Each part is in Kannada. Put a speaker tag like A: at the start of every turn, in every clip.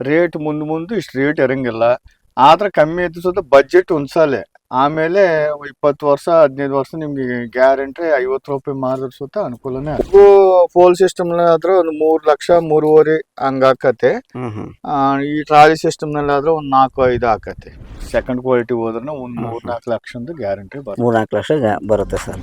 A: ರೇಟ್ ಮುಂದೆ ಮುಂದೆ ಇಷ್ಟು ರೇಟ್ ಇರಂಗಿಲ್ಲ. ಆದ್ರೆ ಕಮ್ಮಿ ಇದ್ದು ಸುತ್ತ ಬಜೆಟ್ ಒಂದ್ಸಲೆ. ಆಮೇಲೆ ಇಪ್ಪತ್ತು ವರ್ಷ ಹದಿನೈದು ವರ್ಷ ನಿಮ್ಗೆ ಗ್ಯಾರಂಟಿ ಐವತ್ತು ರೂಪಾಯಿ ಮಾರಿದ್ರೆ ಸುತ್ತ ಅನುಕೂಲನೇ ಫೋಲ್ ಸಿಸ್ಟಮ್ ಆದ್ರೆ ಒಂದು ಮೂರ್ ಲಕ್ಷ ಮೂರುವರೆ ಹಂಗ ಆಕತೆ
B: ಹ್ಮ್ ಹ್ಮ್.
A: ಈ ಟ್ರಾಲಿ ಸಿಸ್ಟಮ್ನಲ್ಲಿ ಆದ್ರೆ ಒಂದ್ ನಾಲ್ಕು ಐದು ಆಕತೆ ಸೆಕೆಂಡ್ ಕ್ವಾಲಿಟಿ ಹೋದ್ರೆ ಒಂದ್ ಮೂರ್ ನಾಲ್ಕು ಲಕ್ಷದ ಗ್ಯಾರಂಟಿ ಬರುತ್ತೆ
B: ಮೂರ್ ನಾಲ್ಕು ಲಕ್ಷ ಬರುತ್ತೆ ಸರ್.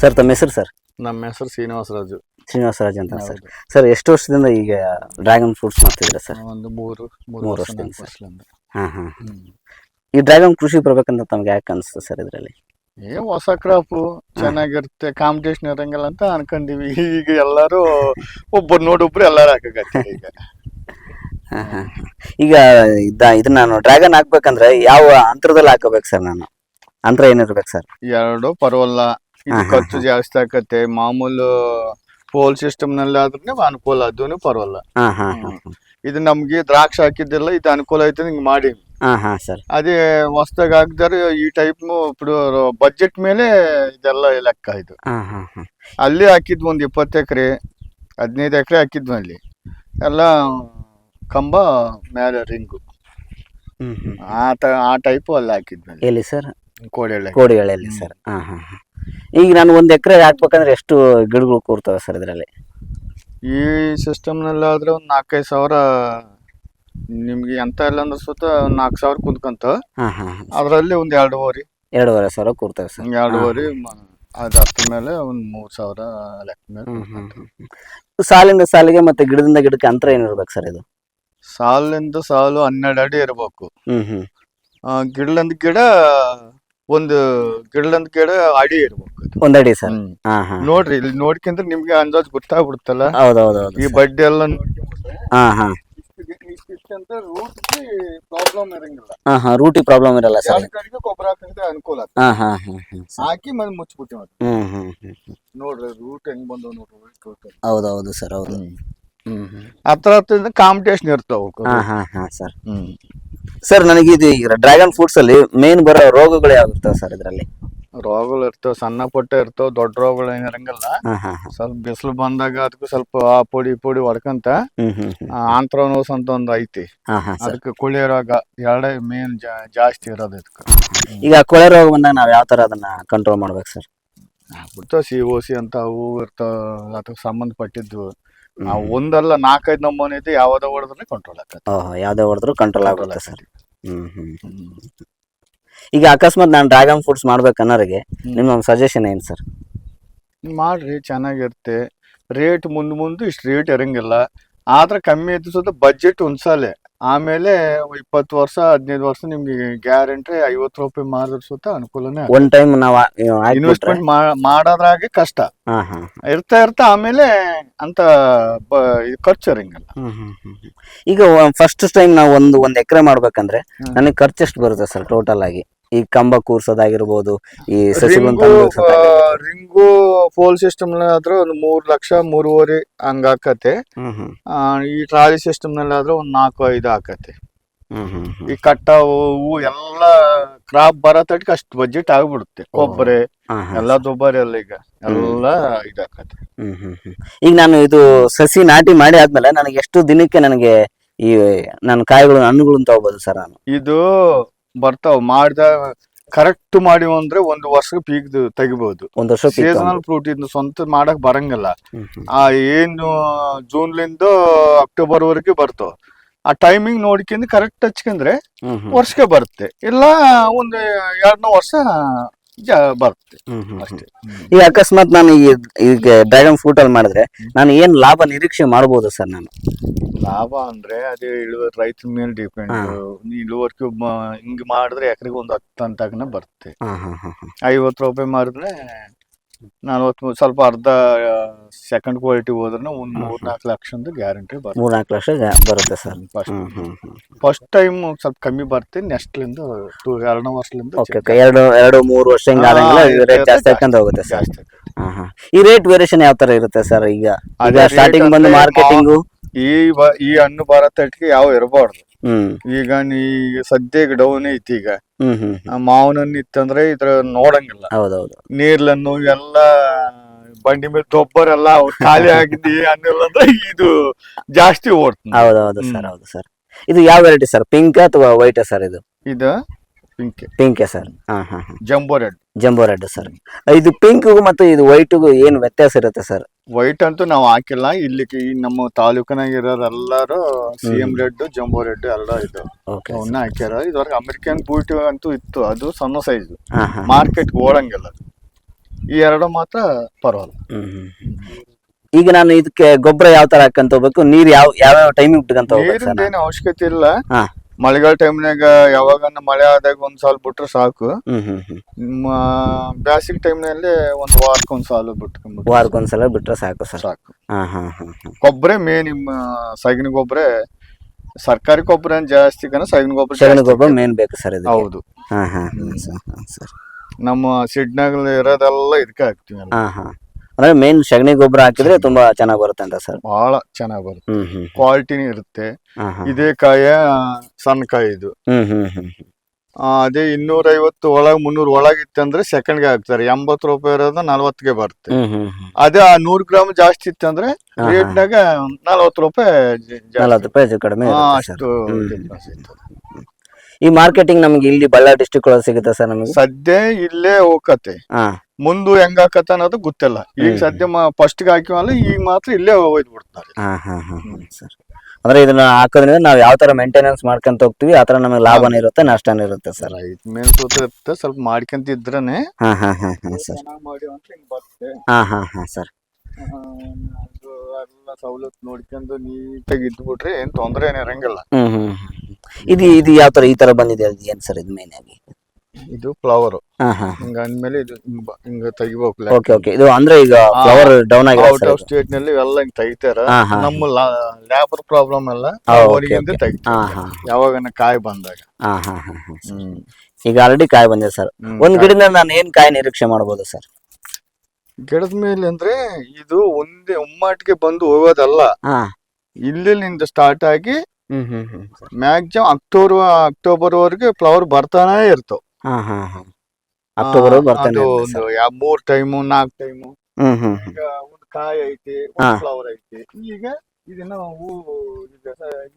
B: ಸರ್ ತಮ್ಮ ಹೆಸರು ಸರ್
A: ನಮ್ಮ ಹೆಸರು ಶ್ರೀನಿವಾಸರಾಜು.
B: ಶ್ರೀನಿವಾಸರಾಜ್ ಅಂತ ಸರ್ ಸರ್ ಎಷ್ಟು ವರ್ಷದಿಂದ ಈಗ ಡ್ರ್ಯಾಗನ್ ಫ್ರೂಟ್ಸ್ ಮಾಡ್ತಿದ್ದೀರಾ ಸರ್
A: ಒಂದು ಮೂರು ಮೂರು
B: ಮೂರು
A: ವರ್ಷ
B: ವರ್ಷದಿಂದ ಸರ್. ಹಾಂ ಹಾಂ ಈ ಡ್ರ್ಯಾಗನ್ ಕೃಷಿ ಬರ್ಬೇಕಂತ ತಮ್ಗೆ ಯಾಕೆ ಅನಿಸ್ತು ಸರ್ ಇದರಲ್ಲಿ?
A: ಏ ಹೊಸ ಕ್ರಾಪ್ ಚೆನ್ನಾಗಿರುತ್ತೆ ಕಾಂಪಿಟೇಷನ್ ಇರಂಗಿಲ್ಲ ಅಂತ ಅನ್ಕೊಂಡಿವಿ. ಈಗ ಎಲ್ಲರೂ ಒಬ್ಬರು ನೋಡೊಬ್ರು ಎಲ್ಲರೂ ಹಾಕಕತ್ತಾರೆ ಈಗ.
B: ಹಾ, ಹಾ, ಹಾ. ಈಗ ಇದ ಇದನ್ನ ನಾನು ಡ್ರ್ಯಾಗನ್ ಹಾಕ್ಬೇಕಂದ್ರೆ ಯಾವ ಅಂತರದಲ್ಲಿ ಹಾಕಬೇಕು ಸರ್ ನಾನು? ಅಂತರ ಏನಿರ್ಬೇಕು ಸರ್
A: ಎರಡು ಪರವಲ್ಲ. ಇದು ಖರ್ಚು ಜಾಸ್ತಿ ಆಕತ್ತೆ. ಮಾಮೂಲು ಪೋಲ್ ಸಿಸ್ಟಮ್ನಲ್ಲಿ ಆದ್ರೆ ಅನುಕೂಲ ಅದೂ ಪರವಲ್ಲ ಇದು ನಮ್ಗೆ ದ್ರಾಕ್ಷಿ ಹಾಕಿದ್ದಿಲ್ಲ ಇದು ಅನುಕೂಲ ಐತೆ ಹಿಂಗ್ ಮಾಡಿ.
B: ಸರ್.
A: ಅದೇ ಹೊಸದಾಗ ಹಾಕಿದಾರೆ ಈ ಟೈಪ್ ಬಜೆಟ್ ಮೇಲೆ ಇದೆಲ್ಲ ಲೆಕ್ಕ ಇದು. ಅಲ್ಲಿ ಹಾಕಿದ್ವಿ ಒಂದ್ ಇಪ್ಪತ್ತು ಎಕರೆ ಹದಿನೈದು ಎಕರೆ ಹಾಕಿದ್ವಿ ಅಲ್ಲಿ. ಎಲ್ಲ ಕಂಬ ಮೇಲೆ ರಿಂಗು. ಆ ಟೈಪ್ ಆ ಟೈಪು ಅಲ್ಲಿ ಹಾಕಿದ್ವಿ
B: ಎಲ್ಲಿ ಸರ್? ಕೋಡಿಗಳಲ್ಲಿ ಸರ್. ಹಾ ಹಾ. ಈಗ ನಾನು ಒಂದು ಎಕರೆ ಹಾಕ್ಬೇಕಂದ್ರೆ ಎಷ್ಟು ಗಿಡಗಳು ಕೂರ್ತವೆ ಸರ್ ಇದರಲ್ಲಿ?
A: ಈ ಸಿಸ್ಟಮ್ನಲ್ಲಿ ಆದ್ರೆ ಒಂದು ನಾಲ್ಕೈದು ಸಾವಿರ ನಿಮ್ಗೆ ಎಂತ ಇಲ್ಲ ಅಂದ್ರೆ ಸುತ್ತ ಒಂದು ನಾಲ್ಕು ಸಾವಿರ ಕುಂತ್ಕಂತ.
B: ಹಾ ಹಾ ಹಾ.
A: ಅದರಲ್ಲಿ ಒಂದು ಎರಡೂವರೆ.
B: ಎರಡೂವರೆ ಸಾವಿರ ಕೂರ್ತವೆ ಸರ್.
A: ಎರಡೂವರೆ ಅದಾದ ಮೇಲೆ ಒಂದು ಮೂರು ಸಾವಿರ ಲೆಕ್ಕ ಮೇಲೆ.
B: ಸಾಲಿಂದ ಸಾಲಿಗೆ ಮತ್ತೆ ಗಿಡದಿಂದ ಗಿಡಕ್ಕೆ ಅಂತರ ಏನಿರ್ಬೇಕು ಸರ್ ಇದು?
A: ಸಾಲಿಂದ ಸಾಲು ಹನ್ನೆರಡು ಅಡಿ ಇರಬೇಕು.
B: ಹ್ಮ್ ಹ್ಮ್.
A: ಆ, ಗಿಡಲಿಂದ ಗಿಡ ಒಂದು ಗಿಡಲಂದ್ ಗಿಡ ಅಡಿ ಇರ್ಬೇಕು.
B: ಒಂದಡಿ ಸರ್.
A: ಹ್ಮ್.
B: ಹಾ ಹಾ.
A: ನೋಡ್ರಿ ಇಲ್ಲಿ ನೋಡ್ಕೊಂಡ್ರೆ ನಿಮ್ಗೆ ಅಂದಾಜ್ ಗೊತ್ತಾಗ್ಬಿಡುತ್ತಲ್ಲ
B: ಹೌದೌದೌದು
A: ಈ ಬಡ್ಡಿ ಎಲ್ಲ ನೋಡ್ಕೊಂಡ್ಬಿಟ್ರೆ
B: ಹಾ ಹಾ.
A: ಇಷ್ಟಿಷ್ಟಂತ ರೂಟ್ಗೆ ಪ್ರಾಬ್ಲಮ್ ಇರಂಗಿಲ್ಲ.
B: ಹಾ ಹಾ ರೂಟಿ ಪ್ರಾಬ್ಲಮ್ ಇರಲ್ಲ ಸರ್.
A: ಎರಡು ಕಡೆಗೆ ಗೊಬ್ಬರ ಹಾಕಿದ್ರೆ ಅನುಕೂಲ.
B: ಹಾ ಹಾ ಹಾ ಹಾ.
A: ಹಾಕಿ ಮತ್ತೆ ಮುಚ್ಚಿಬಿಟ್ಟು
B: ಹ್ಮ್ ಹ್ಮ್ ಹ್ಮ್ ಹ್ಮ್.
A: ನೋಡ್ರಿ ರೂಟ್ ಹೆಂಗ್ ಬಂದವ ನೋಡ್ರಿ.
B: ಹೌದೌದು ಸರ್ ಹೌದು. ಹ್ಮ್. ಹ್ಮ್
A: ಹತ್ರ ಹತ್ರದಿಂದ ಕಾಂಪಿಟೇಷನ್ ಇರ್ತಾವ
B: ಹಾ ಹಾ ಹಾ ಸರ್.
A: ಹ್ಮ್.
B: ಸರ್ ನನಗೆ ಇದು ಈಗ ಡ್ರ್ಯಾಗನ್ ಫ್ರೂಟ್ಸ್ ಅಲ್ಲಿ ಮೇನ್ ಬರೋ ರೋಗಗಳು ಯಾವ ಇರ್ತವೆ ಸರ್ ಇದರಲ್ಲಿ?
A: ರೋಗಗಳು ಇರ್ತಾವ ಸಣ್ಣ ಪುಟ್ಟ ಇರ್ತಾವ ದೊಡ್ಡ ರೋಗಗಳು ಏನ್ ಇರಂಗಿಲ್ಲ. ಸ್ವಲ್ಪ ಬಿಸಿಲು ಬಂದಾಗ ಅದಕ್ಕೂ ಸ್ವಲ್ಪ ಆ ಪುಡಿ ಪುಡಿ ಹೊಡ್ಕಂತ ಆಂಥ್ರೋನೋಸ್ ಅಂತ ಒಂದು ಐತಿ. ಅದಕ್ಕೆ ಕೊಳೆ ರೋಗ ಎರಡೇ ಮೇನ್ ಜಾಸ್ತಿ ಇರೋದು ಇದಕ್ಕೆ.
B: ಈಗ ಕೊಳೆ ರೋಗ ಬಂದಾಗ ನಾವ್ ಯಾವ ತರ ಅದನ್ನ ಕಂಟ್ರೋಲ್ ಮಾಡ್ಬೇಕು ಸರ್
A: ಬಿಡ್ತಾವ ಸಿ ಓ ಸಿ ಅಂತ ಅವು ಇರ್ತಾವ ಅದಕ್ಕೆ ಸಂಬಂಧಪಟ್ಟಿದ್ದು. ಆ ಒಂದಲ್ಲ ನಾಲ್ಕೈದು ನಮೂನೆ ಐತಿ ಯಾವ್ದೋ ಹೊಡೆದ್ರೆ ಕಂಟ್ರೋಲ್ ಆಗತ್ತೆ
B: ಓಹೋ ಯಾವ್ದೇ ಹೊಡೆದ್ರು ಕಂಟ್ರೋಲ್ ಆಗುತ್ತೆ ಸರ್. ಹ್ಮ್ ಹ್ಮ್.
A: ಹ್ಮ್.
B: ಈಗ ಅಕಸ್ಮಾತ್ ನಾನು ಡ್ರ್ಯಾಗನ್ ಫ್ರೂಟ್ಸ್ ಮಾಡ್ಬೇಕನ್ನೋರಿಗೆ
A: ಅನ್ನೋರಿಗೆ
B: ನಿಮ್ಮ ಸಜೆಷನ್ ಏನು ಸರ್?
A: ಮಾಡ್ರಿ ಚೆನ್ನಾಗಿರುತ್ತೆ. ರೇಟ್ ಮುಂದ್ ಮುಂದೆ ಇಷ್ಟು ರೇಟ್ ಇರಂಗಿಲ್ಲ. ಆದ್ರೆ ಕಮ್ಮಿ ಐತಿ ಸುತ್ತ ಬಜೆಟ್ ಒಂದ್ಸಲೆ. ಆಮೇಲೆ ಇಪ್ಪತ್ತು ವರ್ಷ ಹದಿನೈದು ವರ್ಷ ನಿಮ್ಗೆ ಗ್ಯಾರಂಟಿ ಐವತ್ತು ರೂಪಾಯಿ ಮಾರಿದ್ರೆ ಸುತ್ತ ಅನುಕೂಲನೇ
B: ಒನ್ ಟೈಮ್ ನಾವು ಹಾಕ್ಬಿಟ್ರೆ?
A: ಇನ್ವೆಸ್ಟ್ಮೆಂಟ್ ಮಾಡೋದ್ರಾಗೆ ಕಷ್ಟ.
B: ಹಾ ಹಾ
A: ಇರ್ತಾ ಇರ್ತಾ ಆಮೇಲೆ ಅಂತ ಬ- ಇದು ಖರ್ಚು ಇರಂಗಿಲ್ಲ
B: ಹ್ಮ್ ಹ್ಮ್ ಹ್ಮ್ ಹ್ಮ್. ಈಗ ಫಸ್ಟ್ ಟೈಮ್ ನಾವು ಒಂದು ಒಂದ್ ಎಕರೆ ಮಾಡ್ಬೇಕಂದ್ರೆ
A: ಹ್ಮ್.
B: ನನಗೆ ಖರ್ಚು ಎಷ್ಟು ಬರುತ್ತೆ ಸರ್ ಟೋಟಲ್ ಆಗಿ? ಈ ಕಂಬ ಕೂರ್ಸೋದಾಗಿರ್ಬೋದು ಈ ಸಸಿ
A: ರಿಂಗು ಪೋಲ್ ಸಿಸ್ಟಮ್ ಆದ್ರೆ ಒಂದು ಮೂರ್ ಲಕ್ಷ ಮೂರುವರೆ ಹಂಗ ಆಕತೆ ಈ ಟ್ರಾಲಿ ಸಿಸ್ಟಮ್ನಲ್ಲಿ ಆದ್ರೆ ಒಂದ್ ನಾಲ್ಕು ಐದು ಆಕತೆ. ಈ ಕಟ್ಟ ಹೂವು ಎಲ್ಲ ಕ್ರಾಪ್ ಬರೋ ತಟ್ಟಿಗೆ ಅಷ್ಟು ಬಜೆಟ್ ಆಗ್ಬಿಡುತ್ತೆ. ಕೊಬ್ಬರಿ. ಎಲ್ಲ ದುಬಾರಿ ಎಲ್ಲ ಈಗ. ಎಲ್ಲ ಇದಾಕತೆ
B: ಹ್ಮ್ ಹ್ಮ್ ಹ್ಮ್. ಈಗ ನಾನು ಇದು ಸಸಿ ನಾಟಿ ಮಾಡಿ ಆದ್ಮೇಲೆ ನನಗೆ ಎಷ್ಟು ದಿನಕ್ಕೆ ನನಗೆ ಈ ನನ್ನ ಕಾಯಿಗಳು ಹಣ್ಣುಗಳು ತಗೋಬಹುದು ಸರ್ ನಾನು?
A: ಇದು ಬರ್ತಾವ. ಮಾಡಿದ ಕರೆಕ್ಟ್ ಮಾಡಿವ ಅಂದ್ರೆ ಒಂದು ವರ್ಷ ಪೀಕ್ ತೆಗಿಬಹುದು
B: ಒಂದ್ ವರ್ಷ
A: ಸೀಸನಲ್ ಫ್ರೂಟ್ ಇದು ಸ್ವಂತ ಮಾಡಕ್ ಬರಂಗಿಲ್ಲ. ಆ ಏನು ಜೂನ್ ಲಿಂದ ಅಕ್ಟೋಬರ್ ವರೆಗೆ ಬರ್ತಾವ. ಆ ಟೈಮಿಂಗ್ ನೋಡ್ಕೊಂಡು ಕರೆಕ್ಟ್
B: ಹ್ಮ್.
A: ವರ್ಷಕ್ಕೆ ಬರುತ್ತೆ. ಇಲ್ಲ ಒಂದು ಎರಡ್ನೂ ವರ್ಷ ಬರುತ್ತೆ. ಅಷ್ಟೇ.
B: ಈ ಅಕಸ್ಮಾತ್ ನಾನು ಈ ಈಗ ಡ್ರ್ಯಾಗನ್ ಫ್ರೂಟ್ ಅಲ್ಲಿ ಮಾಡಿದ್ರೆ ನಾನು ಏನ್ ಲಾಭ ನಿರೀಕ್ಷೆ ಮಾಡಬಹುದು ಸರ್ ನಾನು?
A: ಲಾಭ ಅಂದ್ರೆ ಅದೇ ಇಳುವರಿ ರೈತರ ಮೇಲೆ ಡಿಪೆಂಡ್
B: ನೀ
A: ಇಳುವರಿ ಹಿಂಗ್ ಮಾಡಿದ್ರೆ ಎಕರೆಗೆ ಒಂದು ಹತ್ತು ಅಂತಕನ ಬರುತ್ತೆ. ಐವತ್ತು ರೂಪಾಯಿ ಮಾರಿದ್ರೆ ನಲ್ವತ್ತು ಸ್ವಲ್ಪ ಅರ್ಧ ಸೆಕೆಂಡ್ ಕ್ವಾಲಿಟಿ ಹೋದ್ರೆ ಒಂದ್ ಮೂರ್ ನಾಲ್ಕು ಲಕ್ಷದ ಗ್ಯಾರಂಟಿ ಬರುತ್ತೆ
B: ಮೂರ್ ನಾಲ್ಕು ಲಕ್ಷ ಬರುತ್ತೆ ಸರ್.
A: ಫಸ್ಟ್ ಟೈಮ್ ಸ್ವಲ್ಪ ಕಮ್ಮಿ ಬರುತ್ತೆ ನೆಕ್ಸ್ಟ್ ಲಿಂದ ಟೂ ಎರಡನೇ ವರ್ಷಲಿಂದ
B: ಎರಡು ಎರಡು ಮೂರು ವರ್ಷ ರೇಟ್ ಜಾಸ್ತಿ ಹೋಗುತ್ತೆ ಸರ್.
A: ಜಾಸ್ತಿ.
B: ಈ ರೇಟ್ ವೇರಿಯೇಷನ್ ಯಾವ ತರ ಇರುತ್ತೆ ಸರ್ ಈಗ? ಸ್ಟಾರ್ಟಿಂಗ್ ಬಂದು ಮಾರ್ಕೆಟಿಂಗು
A: ಈ ಬ- ಈ ಹಣ್ಣು ಬರೋ ತಟ್ಟಿಗೆ ಯಾವ ಇರಬಾರ್ದು.
B: ಹ್ಮ್.
A: ಈಗ ನೀ ಸದ್ಯಕ್ಕೆ ಡೌನ್ ಐತಿ ಈಗ.
B: ಹ್ಮ್ ಹ್ಮ್ ಹ್ಮ್.
A: ಆ ಮಾವಿನ ಹಣ್ಣು ಇತ್ತಂದ್ರೆ ಇದ್ರ ನೋಡಂಗಿಲ್ಲ.
B: ಹೌದೌದು.
A: ನೀರ್ಲನ್ನು ಎಲ್ಲ ಬಂಡಿ ಮೇಲೆ ಗೊಬ್ಬರ ಎಲ್ಲ ಖಾಲಿ ಆಗಿದ್ದಿ ಅನ್ನಿಲ್ಲ ಅಂದ್ರೆ ಇದು ಜಾಸ್ತಿ ಓಡ್ತದೆ.
B: ಹೌದೌದು
A: ಹ್ಮ್.
B: ಸರ್ ಹೌದು ಸರ್. ಇದು ಯಾವ ವೆರೈಟಿ ಸರ್? ಪಿಂಕ್ ಅಥವಾ ವೈಟ್ ಸರ್ ಇದು?
A: ಇದು ಪಿಂಕ್.
B: Pink sir. ಹಾ ಹಾ ಹಾ.
A: Jumbo red.
B: Jumbo red sir. ಇದು ಪಿಂಕ್ಗೂ ಮತ್ತು ಇದು ವೈಟ್ಗೂ ಏನು ವ್ಯತ್ಯಾಸ ಇರುತ್ತೆ ಸರ್?
A: ವೈಟ್ ಅಂತೂ ನಾವು ಹಾಕಿಲ್ಲ. ಇಲ್ಲಿ ಈ ನಮ್ಮ ತಾಲೂಕಿನಾಗ ಇರೋರೆಲ್ಲರೂ C M red jumbo red ಎಲ್ಲ ಇದು.
B: ಓಕೆ
A: ಅವನ್ನ ಹಾಕ್ಯಾರ. ಇದ್ರ ಅಮೆರಿಕನ್ ಬೂಟ್ ಅಂತೂ ಇತ್ತು. ಅದು ಸಣ್ಣ ಸೈಜ್. ಮಾರ್ಕೆಟ್ ಓಡಂಗಿಲ್ಲ. ಈ ಎರಡು ಮಾತ್ರ ಪರವಾಗಿಲ್ಲ.
B: ಈಗ ನಾನು ಇದಕ್ಕೆ ಗೊಬ್ಬರ ಯಾವ ತರ ಹಾಕಂತ ಹೋಗ್ಬೇಕು? ನೀರ್ ಯಾವ ಯಾವ ಟೈಮ್ ಬಿಟ್ಕಂತ ಹೋಗ್ಬೇಕು ಸರ್
A: ಅವಶ್ಯಕತೆ ಇಲ್ಲ.
B: ಹಾ.
A: ಮಳೆಗಾಲ ಟೈಮ್ನಾಗ ಯಾವಾಗ ಮಳೆ ಆದಾಗ ಒಂದ್ ಸಾಲ ಬಿಟ್ರೆ ಸಾಕು.
B: ಹ್ಮ್ ಹ್ಮ್ ಹ್ಮ್.
A: ಬ್ಯಾಸಿಗೆ ಟೈಮ್ನಲ್ಲಿ ಒಂದ್ ವಾರಕ್ಕೆ ಒಂದ್ ಸಾಲ ಬಿಟ್ಕೊಂಡ್ಬಿಟ್ರೆ
B: ವಾರಕ್ಕೊಂದ್ಸಲ ಬಿಟ್ರೆ ಸಾಕು ಸರ್.
A: ಸಾಕು.
B: ಹಾ ಹಾ ಹಾ ಹಾ.
A: ಗೊಬ್ಬರ ಮೇ ನಿಮ್ಮ ಸಗಣಿ ಗೊಬ್ಬರ ಸರ್ಕಾರಿ ಗೊಬ್ಬರ ಏನ್ ಜಾಸ್ತಿ ಕನ ಸಗಣಿ ಗೊಬ್ಬರ
B: ಸಗಣಿ
A: ಜಾಸ್ತಿ
B: ಗೊಬ್ಬರ ಮೇನ್ ಬೇಕು ಸರ್ ಇದು
A: ಹೌದು.
B: ಹಾ ಹಾ ಹಾ ಸರ್ ಹಾ ಸರ್.
A: ನಮ್ಮ ಸಿಡ್ನಾಗ ಇರೋದೆಲ್ಲ ಇದಕ್ಕೆ ಹಾಕ್ತೀವಿ ಎಲ್ಲ.
B: ಹಾ ಹಾ. ಅಂದ್ರೆ ಮೇನ್ ಸಗಣಿ ಗೊಬ್ಬರ ಹಾಕಿದ್ರೆ ತುಂಬಾ ಚೆನ್ನಾಗಿ ಬರುತ್ತೆ ಅಂತ ಸರ್
A: ಬಹಳ ಚೆನ್ನಾಗಿ ಬರುತ್ತೆ.
B: ಹ್ಮ್ ಹ್ಮ್.
A: ಕ್ವಾಲಿಟಿನೂ ಇರುತ್ತೆ.
B: ಹಾ ಹಾ.
A: ಇದೇ ಕಾಯ ಸಣ್ಣ ಕಾಯಿ ಇದು.
B: ಹ್ಮ್ ಹ್ಮ್ ಹ್ಮ್ ಹ್ಮ್.
A: ಆ, ಅದೇ ಇನ್ನೂರ ಐವತ್ತು ಒಳಗ್ ಮುನ್ನೂರ್ ಒಳಗ್ ಇತ್ತಂದ್ರೆ ಸೆಕೆಂಡ್ಗೆ ಹಾಕ್ತಾರೆ. ಎಂಬತ್ತು ರೂಪಾಯಿ ಇರೋದು ನಲ್ವತ್ತಿಗೆ ಬರುತ್ತೆ.
B: ಹ್ಮ್ ಹ್ಮ್ ಹ್ಮ್.
A: ಅದೇ ಆ ನೂರ್ ಗ್ರಾಮ್ ಜಾಸ್ತಿ ಇತ್ತಂದ್ರೆ
B: ಅಂದ್ರೆ ಹಾ.
A: ರೇಟ್ನಾಗ ನಲ್ವತ್ತು ರೂಪಾಯಿ ಜ- ಜಾಸ್ತಿ.
B: ನಲವತ್ತು ರೂಪಾಯಿ ಹೆಚ್ಚು ಕಡಿಮೆ
A: ಹಾ,
B: ಇರುತ್ತೆ ಸರ್
A: ಅಷ್ಟು
B: ಹ್ಮ್.
A: difference ಇರ್ತದೆ.
B: ಈ ಮಾರ್ಕೆಟಿಂಗ್ ನಮ್ಗೆ ಇಲ್ಲಿ ಬಳ್ಳಾರಿ ಡಿಸ್ಟಿಕ್ ಒಳಗೆ ಸಿಗುತ್ತೆ ಸರ್ ನಮಗೆ?
A: ಸದ್ಯ ಇಲ್ಲೇ ಹೋಗತ್ತೆ.
B: ಹಾ.
A: ಮುಂದು ಹೆಂಗ್ ಹಾಕತ್ತ ಅನ್ನೋದು ಗೊತ್ತಿಲ್ಲ. ಈಗ ಸದ್ಯ ಫಸ್ಟ್ಗೆ ಹಾಕಿವಲ್ಲ ಈಗ ಮಾತ್ರ ಇಲ್ಲೇ ಒಯ್ದು ಬಿಡ್ತಾರೆ
B: ಹಾ ಹಾ ಹಾ ಸರ್. ಅಂದ್ರೆ ಇದನ್ನ ಹಾಕೋದ್ರಿಂದ ನಾವು ಯಾವ ತರ ಮೇಂಟೆನೆನ್ಸ್ ಮಾಡ್ಕೊಂತ ಹೋಗ್ತೀವಿ ಆ ತರ ನಮಗೆ ಲಾಭನ ಇರುತ್ತೆ ನಷ್ಟ ಇರುತ್ತೆ ಸರ್.
A: ಮೇನ್ ಸೂತ್ರ ಇರುತ್ತೆ ಸ್ವಲ್ಪ ಮಾಡ್ಕೊಂತ ಇದ್ರೇನೆ
B: ಹಾ ಹಾ ಹಾ ಹಾ ಸರ್.
A: ಚೆನ್ನಾಗ್ ಮಾಡಿ ಅಂತ ಹಿಂಗ್ ಬರುತ್ತೆ.
B: ಹಾ ಹಾ ಹಾ ಸರ್.
A: ಆ, ಅದು ಎಲ್ಲ ಸವಲತ್ತು ನೋಡ್ಕೊಂಡು ನೀಟಾಗಿ ಇದ್ಬಿಟ್ರೆ ಏನ್ ತೊಂದ್ರೆ ಏನ್ ಇರಂಗಿಲ್ಲ.
B: ಹ್ಮ್ ಹ್ಮ್ ಹ್ಮ್. ಇದು ಇದು ಯಾವ ತರ ಈ ತರ ಬಂದಿದೆ ಅದು ಏನ್ ಸರ್ ಇದು ಮೇನ್ ಆಗಿ?
A: ಇದು ಫ್ಲವರ್ ಹಿಂಗ ಅಂದ್ಮೇಲೆ ಇದು ಹಿಂಗ್ ಬ- ಹಿಂಗ ತೆಗಿಬೇಕು
B: ಓಕೆ ಓಕೆ ಇದು ಅಂದ್ರೆ ಈಗ ಫ್ಲವರ್ ಡೌನ್ ಆಗಿದೆ
A: ಔಟ್ ಆಫ್ ಸ್ಟೇಟ್ನಲ್ಲಿ ಎಲ್ಲ ಹಿಂಗ್ ತೆಗಿತಾರ.
B: ಹಾ, ಹಾ.
A: ನಮ್ಮ ಲೇಬರ್ ಪ್ರಾಬ್ಲಮ್ ಎಲ್ಲ
B: ಹಾ, okay,
A: ಅವರಿಗಿಂದ
B: okay.
A: ತೆಗಿತಾರೆ
B: ಹಾ ಹಾ
A: ಯಾವಾಗ ಕಾಯಿ ಬಂದಾಗ.
B: ಹಾ ಹಾ ಹಾ ಹಾ
A: ಹ್ಮ್.
B: ಈಗ ಆಲ್ರೆಡಿ ಕಾಯಿ ಬಂದಿದೆ ಸರ್
A: ಹ್ಮ್,
B: ಒಂದ್ ಗಿಡದಿಂದ ನಾನು ಏನ್ ಕಾಯಿ ನಿರೀಕ್ಷೆ ಮಾಡ್ಬೋದು ಸರ್
A: ಗಿಡದ ಮೇಲೆ ಅಂದ್ರೆ ಇದು ಒಂದೇ ಒಮ್ಮಾಟಿಗೆ ಬಂದು ಹೋಗೋದಲ್ಲ.
B: ಹಾ.
A: ಇಲ್ಲಿಂದ ಸ್ಟಾರ್ಟ್ ಆಗಿ
B: ಹ್ಮ್ ಹ್ಮ್ ಹ್ಮ್
A: ಮ್ಯಾಕ್ಸಿಮಮ್ ಅಕ್ಟೋಬರ್ ಅಕ್ಟೋಬರ್ ವರೆಗೆ ಫ್ಲವರ್ ಬರ್ತಾನೆ ಇರ್ತಾವ.
B: ಹಾ ಹಾ ಹಾ. ಅಕ್ಟೋಬರ್ ಬರ್ತಾನೆ
A: ಅದು ಒಂದು ಯಾ- ಮೂರ್ ಟೈಮು ನಾಲ್ಕು ಟೈಮು.
B: ಹ್ಮ್ ಹ್ಮ್ ಹ್ಮ್.
A: ಈಗ ಒಂದು ಕಾಯಿ ಐತಿ
B: ಹಾ.
A: ಒಂದು ಫ್ಲವರ್ ಐತಿ. ಈಗ ಇದನ್ನ ಹೂ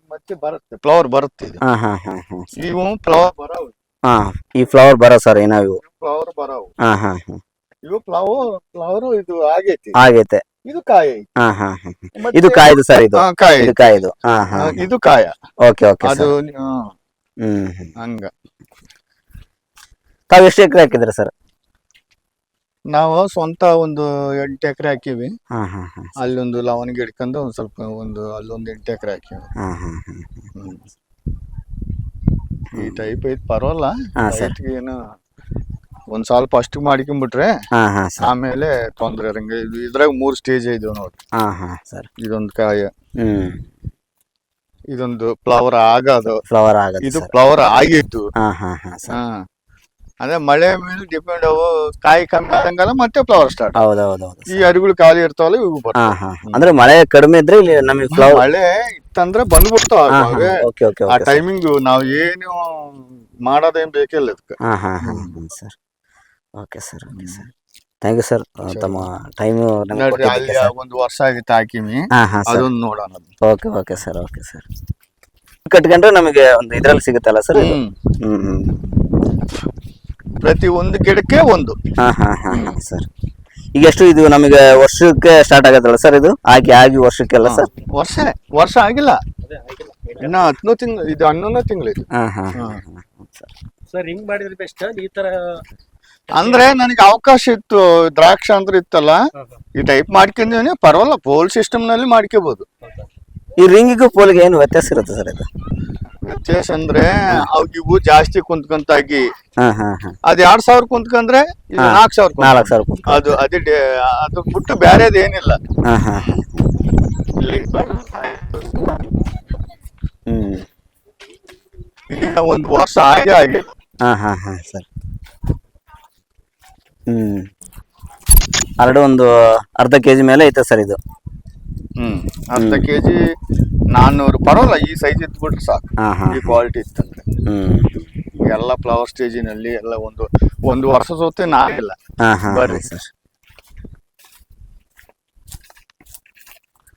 A: ಮತ್ತೆ ಬರುತ್ತೆ ಫ್ಲವರ್ ಬರುತ್ತೆ ಇದು.
B: ಹಾ ಹಾ ಹಾ ಹಾ
A: ಇವು ಫ್ಲವರ್ ಬರವು.
B: ಹಾ ಈ ಫ್ಲವರ್ ಬರೋ ಸರ್ ಏನೋ ಇವು
A: ಫ್ಲವರ್ ಬರವು.
B: ಹಾ ಹಾ ಹಾ.
A: ಇವು ಫ್ಲವರ್ ಫ್ಲವರ್ ಇದು ಆಗೈತಿ.
B: ಆಗೈತೆ.
A: ಇದು ಕಾಯಿ ಐತಿ.
B: ಹಾ ಹಾ ಹಾ
A: ಮತ್ತೆ-
B: ಇದು ಕಾಯ್ದು ಸರ್ ಇದು.
A: ಹಾ, ಕಾಯಿ
B: ಇದು ಕಾಯ್ದು. ಹಾ ಹಾ
A: ಇದು ಕಾಯ.
B: ಓಕೆ ಓಕೆ
A: ಅದು
B: ಸರ್. ಹ್ಮ್ ಹ್ಮ್.
A: ಹಂಗ.
B: ತಾವ್ ಎಷ್ಟು ಎಕರೆ ಹಾಕಿದ್ರಿ ಸರ್?
A: ನಾವು ಸ್ವಂತ ಒಂದು ಎಂಟು ಎಕರೆ ಹಾಕಿವಿ.
B: ಹಾ ಹಾ ಹಾ
A: ಅಲ್ಲೊಂದು ಲವಣಿಗೆ ಹಿಡ್ಕೊಂಡು ಒಂದ್ ಸ್ವಲ್ಪ ಒಂದು ಅಲ್ಲೊಂದು ಎಂಟು ಎಕರೆ ಹಾಕಿವಿ.
B: ಹಾ ಹಾ ಹಾ
A: ಹ್ಮ್. ಈ ಟೈಪ್ ಐತ್ ಪರವಲ್ಲ
B: ಹಾ, ಸರ್.
A: ರೈತ್ಗೆ ಏನು ಒಂದ್ ಸ್ವಲ್ಪ ಅಷ್ಟು ಮಾಡ್ಕೊಂಡ್ಬಿಟ್ರೆ
B: ಹಾ ಹಾ ಸರ್.
A: ಆಮೇಲೆ ತೊಂದ್ರೆ ಇರಂಗ ಇದು. ಇದ್ರಾಗ ಮೂರ್ ಸ್ಟೇಜ್ ಐದು ನೋಡಿ.
B: ಹಾ ಹಾ ಸರ್.
A: ಇದೊಂದು ಕಾಯ.
B: ಹ್ಮ್.
A: ಇದೊಂದು ಫ್ಲವರ್ ಆಗದು.
B: ಫ್ಲವರ್ ಆಗ
A: ಇದು
B: ಸರ್.
A: ಫ್ಲವರ್ ಆಗಿತ್ತು
B: ಹಾ ಹಾ ಹಾ ಸರ್.
A: ಹಾ. ಅದೇ ಮಳೆ ಮೇಲೆ ಡಿಪೆಂಡ್ ಅವು ಕಾಯಿ ಕಮ್ಮಿ ಆದಂಗಲ್ಲ ಮತ್ತೆ ಫ್ಲವರ್ ಸ್ಟಾರ್ಟ್
B: ಹೌದೌದು ಹೌದು
A: ಈ ಅರಿಗಳು ಖಾಲಿ ಇರ್ತಾವಲ್ಲ ಇವು
B: ಹಾ
A: ಬರ್ತಾವ.
B: ಹಾ ಅಂದ್ರೆ ಮಳೆ ಕಡಿಮೆ ಇದ್ರೆ ಇಲ್ಲಿ ನಮಗೆ ಫ್ಲವರ್
A: ಮಳೆ ಇತ್ತಂದ್ರೆ ಬಂದ್ಬಿಡ್ತಾವ
B: ಹಾ
A: ಅವಾಗೆ.
B: ಹಾ ಓಕೆ ಓಕೆ
A: ಆ
B: ಓಕೆ
A: ಟೈಮಿಂಗ್ ನಾವು ಏನು ಮಾಡೋದೇನ್ ಬೇಕಿಲ್ಲ ಇದಕ್ಕೆ
B: ಹಾ ಹಾ ಹಾ sir. Okay sir okay sir. Thank you sir. ತಮ್ಮ ಟೈಮ್ ನಮಗೆ
A: ನೋಡ್ರಿ ಅಲ್ಲಿ
B: ಕೊಟ್ಟಿದ್ದಕ್ಕೆ ಸರ್.
A: ಒಂದು ವರ್ಷ ಆಗಿತ್ತು ಹಾಕಿಮಿ
B: ಹಾ ಹಾ ಸರ್.
A: ಅದೊಂದು ನೋಡೋಣ.
B: Okay okay sir okay sir. ಕಟ್ಕೊಂಡ್ರೆ ನಮಗೆ ಒಂದು ಇದ್ರಲ್ಲಿ ಸಿಗುತ್ತಲ್ಲ ಸರ್
A: ಹ್ಮ್
B: ಹ್ಮ್.
A: ಪ್ರತಿ ಒಂದು ಗಿಡಕ್ಕೆ ಒಂದು.
B: ಹಾ ಹಾ ಹಾ ಹಾ ಸರ್. ಈಗ ಎಷ್ಟು ಇದು ನಮಗೆ ವರ್ಷಕ್ಕೆ ಸ್ಟಾರ್ಟ್ ಆಗತ್ತಲ್ಲ ಸರ್ ಇದು? ಆಗಿ ಆಗಿ ವರ್ಷಕ್ಕೆಲ್ಲ ಸರ್?
A: ವರ್ಷ ವರ್ಷ ಆಗಿಲ್ಲ. ಇನ್ನ ಹತ್ತನೋ ತಿಂಗಳು ಇದು ಹನ್ನೊಂದನೇ ತಿಂಗಳು ಇದು.
B: ಹಾ ಹಾ ಹಾ
A: ಹಾ.
B: ಸರ್.
C: ಸರ್ ಹಿಂಗ್ ಮಾಡಿದ್ರೆ ಬೆಸ್ಟ್ ಈ ತರ
A: ಅಂದ್ರೆ ನನಗೆ ಅವಕಾಶ ಇತ್ತು ದ್ರಾಕ್ಷ ಅಂದ್ರೆ ಇತ್ತಲ್ಲ ಈ ಟೈಪ್ ಮಾಡ್ಕೊಂಡಿವನಿ ಪರವಾಗಿಲ್ಲ ಪೋಲ್ ಸಿಸ್ಟಮ್ನಲ್ಲಿ ಮಾಡ್ಕೋಬಹುದು
B: ಈ ರಿಂಗಿಗೂ ಪೋಲ್ಗೆ ಏನು ವ್ಯತ್ಯಾಸ ಇರುತ್ತೆ ಸರ್ ಇದು?
A: ವ್ಯತ್ಯಾಸ ಅಂದ್ರೆ ಅವ್ ಇವು ಜಾಸ್ತಿ
B: ಹಾ ಹಾ
A: ಅದ್ ಎರಡ್ ಸಾವಿರ ಕುಂತ್ಕಂದ್ರೆ ನಾಲ್ಕ್ ಸಾವಿರ ಕುಂತ್ಕೊಂತ.
B: ನಾಲ್ಕು ಸಾವಿರ
A: ಅದು ಅದೇ ಅದು ಬಿಟ್ಟು ಬೇರೆ ಏನಿಲ್ಲ.
B: ಹ್ಮ್.
A: ಒಂದು ವರ್ಷ ಆಗಿ ಆಗಿ
B: ಹಾ ಹಾ ಹಾ ಸರ್. ಹ್ಮ್. ಆಲ್ರೆಡಿ ಒಂದು ಅರ್ಧ ಕೆಜಿ ಮೇಲೆ ಐತೆ ಸರ್ ಇದು.
A: ಹ್ಮ್. ಅರ್ಧ ಕೆಜಿ ನಾನ್ನೂರು ಪರವಾಗಿಲ್ಲ ಈ ಸೈಜ್ ಇದ್ಬಿಟ್ರೆ ಸಾಕು.
B: ಹಾ ಹಾ
A: ಈ ಕ್ವಾಲಿಟಿ ಇತ್ತಂದ್ರೆ
B: ಹ್ಮ್.
A: ಎಲ್ಲ ಫ್ಲವರ್ ಸ್ಟೇಜಿನಲ್ಲಿ ಎಲ್ಲ ಒಂದು ಒಂದು ವರ್ಷ ಜೊತೆ ನಾಗಿಲ್ಲ
B: ಹಾ ಹಾ
A: ಬರ್ರಿ.
B: ಸರ್.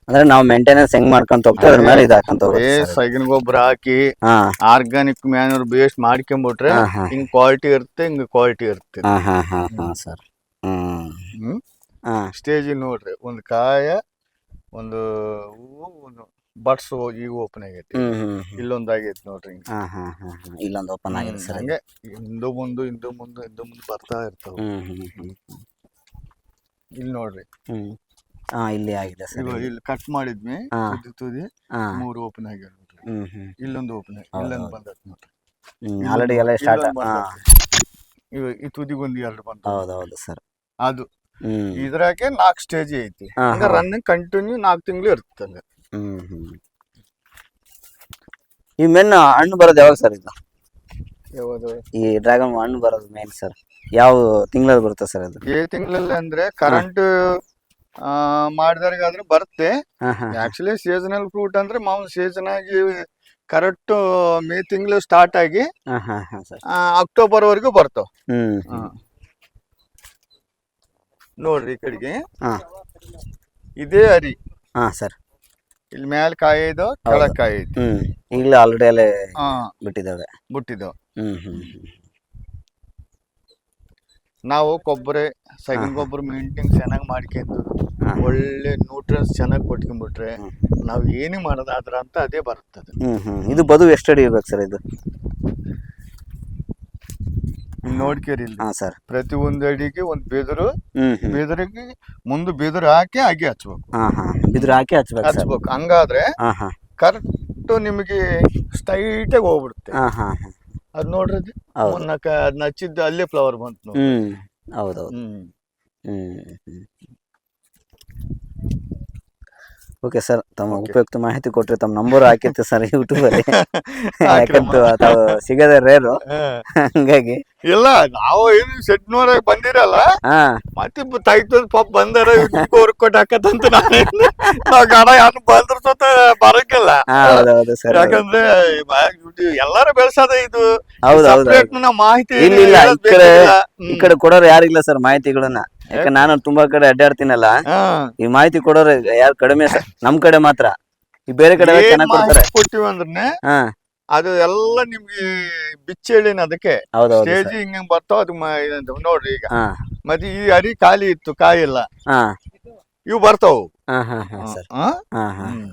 B: ಅಂದ್ರೆ ನಾವು ಮೇಂಟೆನೆನ್ಸ್ ಹೆಂಗ್ ಮಾಡ್ಕೊಂತ ಹೋಗ್ತೀವಿ ಅದ್ರ ಮೇಲೆ ಇದಾಕಂತ
A: ಏ
B: ಹೋಗ್ತೀವಿ sir.
A: ಗೊಬ್ಬರ ಹಾಕಿ
B: ಹಾ.
A: ಆರ್ಗಾನಿಕ್ ಮ್ಯಾನ್ಯೂರ್ ಬೇಸ್ಟ್ ಮಾಡ್ಕೊಂಬಿಟ್ರೆ
B: ಹಾ, ಹಾ.
A: ಹಿಂಗ್ ಕ್ವಾಲಿಟಿ ಇರುತ್ತೆ ಹಿಂಗ್ ಕ್ವಾಲಿಟಿ ಇರುತ್ತೆ.
B: ಹಾ ಹಾ ಹಾ ಹಾ ಸರ್. ಹ್ಮ್.
A: ಹ್ಮ್?
B: ಹಾ.
A: ಸ್ಟೇಜ್ ನೋಡ್ರಿ ಒಂದು ಕಾಯ ಒಂದು ಹೂವು ಒಂದು ಬಡ್ಸ್ ಈಗ ಓಪನ್ ಆಗೈತಿ.
B: ಹ್ಮ್ ಹ್ಮ್ ಹ್ಮ್.
A: ಇಲ್ಲೊಂದ್ ಆಗೈತಿ ನೋಡ್ರಿ.
B: ಹಾ ಹಾ ಹಾ ಹಾ. ಇಲ್ಲೊಂದು ಓಪನ್ ಆಗಿದೆ ಸರ್.
A: ಹಂಗೆ ಹಿಂದು ಮುಂದು ಹಿಂದು ಮುಂದು ಹಿಂದು ಮುಂದೆ ಬರ್ತಾ ಇರ್ತಾವ.
B: ಹ್ಮ್ ಹ್ಮ್ ಹ್ಮ್.
A: ಇಲ್ಲಿ ನೋಡ್ರಿ.
B: ಹ್ಮ್. ಹಾ ಇಲ್ಲಿ ಆಗಿದೆ ಸರ್.
A: ಇವ ಇಲ್ಲಿ ಕಟ್ ಮಾಡಿದ್ವಿ
B: ಹಾ.
A: ತುದಿ ತುದಿ
B: ಹಾ.
A: ಮೂರು ಓಪನ್ ಆಗ್ಯಾವ ನೋಡ್ರಿ.
B: ಹ್ಮ್ ಹ್ಮ್.
A: ಇಲ್ಲೊಂದು ಓಪನ್ ಇಲ್ಲೊಂದು. ಬಂದೈತಿ ನೋಡ್ರಿ.
B: ಹ್ಮ್ ಆಲ್ರೆಡಿ ಎಲ್ಲ ಸ್ಟಾರ್ಟ್
A: ಇಲ್ಲೊಂದ್
B: ಹಾ.
A: ಬಂದೈತಿ. ಇವ ಈ ತುದಿಗೊಂದು ಎರಡು ಹೌದು
B: ಹೌದೌದು ಸರ್.
A: ಅದು.
B: ಹ್ಮ್.
A: ಇದ್ರಾಗೆ ನಾಲ್ಕು ಸ್ಟೇಜ್ ಐತಿ.
B: ಹಾ,
A: ಹಂಗ
B: ಹಾ.
A: ರನ್ನಿಂಗ್ ಕಂಟಿನ್ಯೂ ನಾಲ್ಕು ತಿಂಗಳು ಇರುತ್ತೆ ಹಂಗ
B: ಹ್ಮ್ ಹ್ಮ್. ಈ ಮೆನ್ ಹಣ್ಣು ಬರೋದು ಯಾವಾಗ ಸರ್ ಇದು?
A: ಯಾವುದು?
B: ಈ ಡ್ರ್ಯಾಗನ್ ಹಣ್ಣು ಬರೋದು ಮೇನ್ ಸರ್ ಯಾವ ತಿಂಗಳಲ್ಲಿ ಬರುತ್ತೆ ಸರ್ ಅದು?
A: ಏ ತಿಂಗಳಲ್ಲಿ ಅಂದ್ರೆ ಕರೆಂಟ್ ಮಾಡಿದಾಗಾದ್ರೆ ಬರುತ್ತೆ.
B: ಹಾ ಹಾ
A: ಆಕ್ಚುಲಿ ಸೀಸನಲ್ ಫ್ರೂಟ್ ಅಂದ್ರೆ ಮಾಮೂಲು ಸೀಸನ್ ಆಗಿ ಕರೆಕ್ಟ್ ಮೇ ತಿಂಗಳು ಸ್ಟಾರ್ಟ್ ಆಗಿ
B: ಹಾ ಹಾ ಹಾ ಸರ್
A: ಅಕ್ಟೋಬರ್ ವರೆಗೂ ಬರ್ತಾವ.
B: ಹ್ಮ್
A: ನೋಡ್ರಿ ಈ ಕಡೆಗೆ.
B: ಹಾ.
A: ಇದೇ ಅರಿ
B: ಹಾ ಸರ್
A: ಇಲ್ಲಿ ಮ್ಯಾಲ ಕಾಯಿ ಇದು ಕೆಳಗ್ ಕಾಯಿ ಐತಿ
B: ಹ್ಮ್. ಈಗಲೇ ಆಲ್ರೆಡಿ ಅಲ್ಲೇ
A: ಹಾ.
B: ಬಿಟ್ಟಿದ್ದಾವೆ.
A: ಬಿಟ್ಟಿದ್ದು.
B: ಹ್ಮ್ ಹ್ಮ್ ಹ್ಮ್.
A: ನಾವು ಕೊಬ್ಬರಿ ಸಗಣಿ. ಗೊಬ್ಬರ ಮೇಂಟೈನ್ ಚೆನ್ನಾಗಿ ಮಾಡ್ಕೊಂಡು
B: ಹಾ.
A: ಒಳ್ಳೆ ನ್ಯೂಟ್ರಿಯನ್ಸ್ ಚೆನ್ನಾಗಿ ಕೊಟ್ಕೊಂಡ್ಬಿಟ್ರೆ. ನಾವು ಏನೇ ಮಾಡೋದಾದ್ರ ಅಂತ ಅದೇ ಬರ್ತದೆ
B: ಹ್ಮ್ ಹ್ಮ್. ಇದು ಬದು ಎಷ್ಟು ಅಡಿ ಇರ್ಬೇಕು ಸರ್ ಇದು?
A: ಇಲ್ಲಿ ನೋಡ್ಕೇರಿ ಇಲ್ಲಿ
B: ಹಾ ಸರ್.
A: ಪ್ರತಿ ಒಂದ್ ಅಡಿಗೆ ಒಂದು ಬೀದರು
B: ಹ್ಮ್ ಹ್ಮ್.
A: ಬೆದರಿಗೆ ಮುಂದೆ ಬಿದಿರು ಹಾಕಿ ಅಗಿ ಹಚ್ಬೇಕು.
B: ಹಾ ಹಾ. ಬಿದ್ರು ಹಾಕಿ ಹಚ್ಬೇಕು ಸರ್.
A: ಹಚ್ಬೇಕು. ಹಂಗಾದ್ರೆ
B: ಹಾ ಹಾ.
A: ಕರೆಕ್ಟ್ ನಿಮಗೆ ಸ್ಟೈಟ್ ಆಗಿ ಹೋಗ್ಬಿಡುತ್ತೆ.
B: ಹಾ ಹಾ ಹಾ.
A: ಅದ್ ನೋಡ್ರಿ.
B: ಹೌದು.
A: ಕ- ಅದ್ನ ಹಚ್ಚಿದ್ದು ಅಲ್ಲೇ ಫ್ಲವರ್ ಬಂತು ನೋಡಿ
B: ಹ್ಮ್. ಹೌದೌದು.
A: ಹ್ಮ್.
B: ಹ್ಮ್ ಹ್ಮ್. ಓಕೆ ಸರ್ ತಮ್ಮ ಉಪಯುಕ್ತ ಮಾಹಿತಿ ಕೊಟ್ರಿ ತಮ್ಮ ನಂಬರ್ ಹಾಕಿತ್ತು ಸರ್ ಯೂಟ್ಯೂಬ್
A: ಅಲ್ಲಿ.
B: ಯಾಕಂತ ತಾವು ಸಿಗದೆ ರೇರು ಹಂಗಾಗಿ.
A: ಇಲ್ಲ ನಾವು ಏನು ಸೆಟ್ ನೋಡಕ್ ಬಂದಿರಲ್ಲ.
B: ಹಾ.
A: ಮತ್ತೆ ತಾಯ್ತು ಪಾಪ ಬಂದಾರ ಅವ್ರಿಗೆ ಕೊಟ್ಟು ಹಾಕತ್ತಂತ ನಾನು ನಾವ್ ಗಾಡ ಯಾರು ಬಂದ್ರ ಸತ
B: ಹೌದೌದು ಸರ್
A: ಯಾಕಂದ್ರೆ ಎಲ್ಲಾರು ಬೆಳೆಸದ ಇದು.
B: ಹೌದು. ಹೌದು
A: Separate ಮಾಹಿತಿ
B: ಇಲ್ಲ, ಕಡೆ-. ಈ ಕಡೆ ಕೊಡೋರು ಯಾರಿಲ್ಲ ಸರ್ ಮಾಹಿತಿಗಳನ್ನ. ಯಾಕೆ ನಾನು ತುಂಬಾ ಕಡೆ ಅಡ್ಡಾಡ್ತೀನಲ್ಲ ಈ ಮಾಹಿತಿ ಕೊಡೋರು ಯಾರು ಕಡಿಮೆ ಸರ್? ನಮ್ ಕಡೆ ಮಾತ್ರ. ಈ ಬೇರೆ ಕಡೆ ಎಲ್ಲ
A: ಏನ್
B: ಚೆನ್ನಾಗಿ ಕೊಡ್ತಾರೆ.
A: ಮಾಹಿತಿ ಕೊಟ್ಟಿವಿ ಅಂದ್ರೆ
B: ಹಾ.
A: ಅದು ಎಲ್ಲ ನಿಮ್ಗೆ ಬಿಚ್ಚೇಳಿನ ಅದಕ್ಕೆ?
B: ಹೌದೌದು
A: ಸ್ಟೇಜ್
B: ಸರ್
A: ಹಿಂಗ ಬರ್ತಾವ ಅದು ಮ- ನೋಡ್ರಿ ಈಗ.
B: ಹಾ.
A: ಮತ್ತೆ ಈ ಅರಿ ಖಾಲಿ ಇತ್ತು ಕಾಯಿಲ್ಲ.
B: ಹಾ.
A: ಇವು ಬರ್ತಾವು.
B: ಹಾ ಹಾ ಹಾ. ಸರ್.
A: ಹಾ?
B: ಹಾ ಹಾ.
A: ಹ್ಮ್.